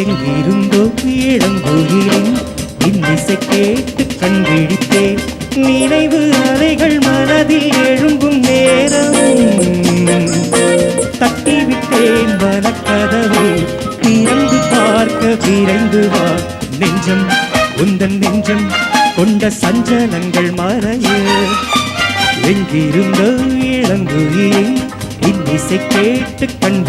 எங்கிருந்தோ இளங்குயிலின் இன்னிசை கேட்டு கண் விழித்தேன் நினைவு அலைகள் மனதில் எழும்பும் நேரம். தட்டிவிட்டேன் வனக்கதவை திறந்து பார்க்க விரைந்து வா நெஞ்சம் உந்தன் நெஞ்சம் கொண்ட சஞ்சலங்கள் மறைய. எங்கிருந்தோ இளங்குயிலின் இன்னிசை கேட்டு கண்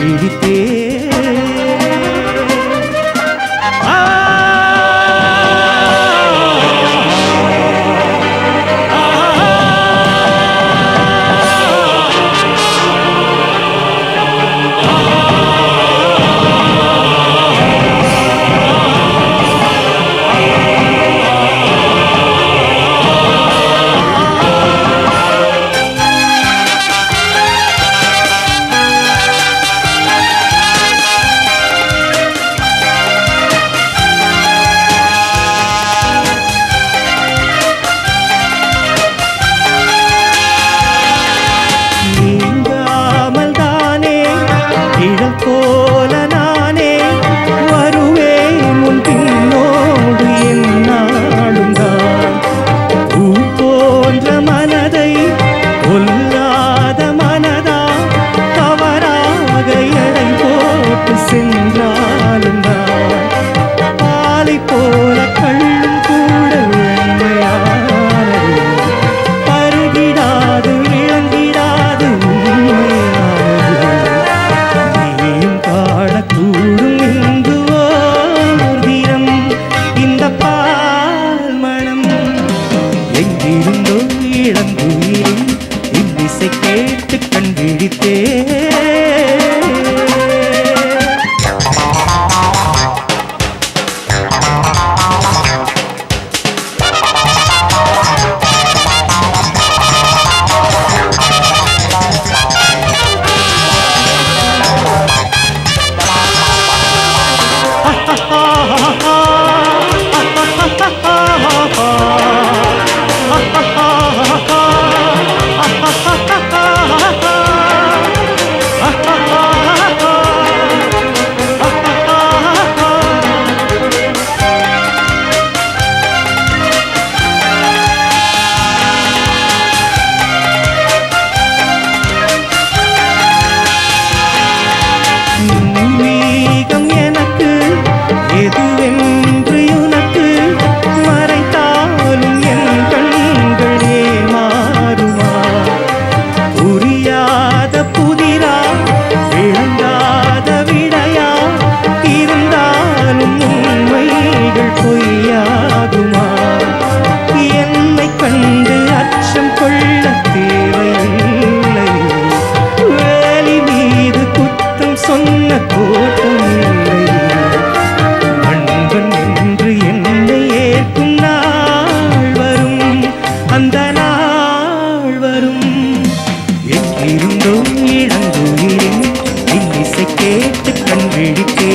கேட்டு கண் விழித்தே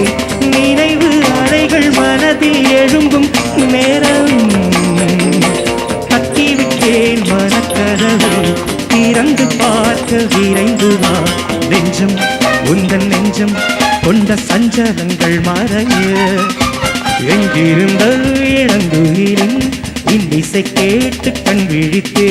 நினைவு அலைகள் மனதில் எழும்பும் நேரம். கட்டிவிட்டேன் மனக்கதவை திறந்து பார்க்க விரைந்து வா. நெஞ்சம் உந்தன் நெஞ்சம் கொண்ட சஞ்சலங்கள் மறைய. எங்கிருந்த இழந்துயிரின் இன்னிசை கேட்டு கண் விழித்தே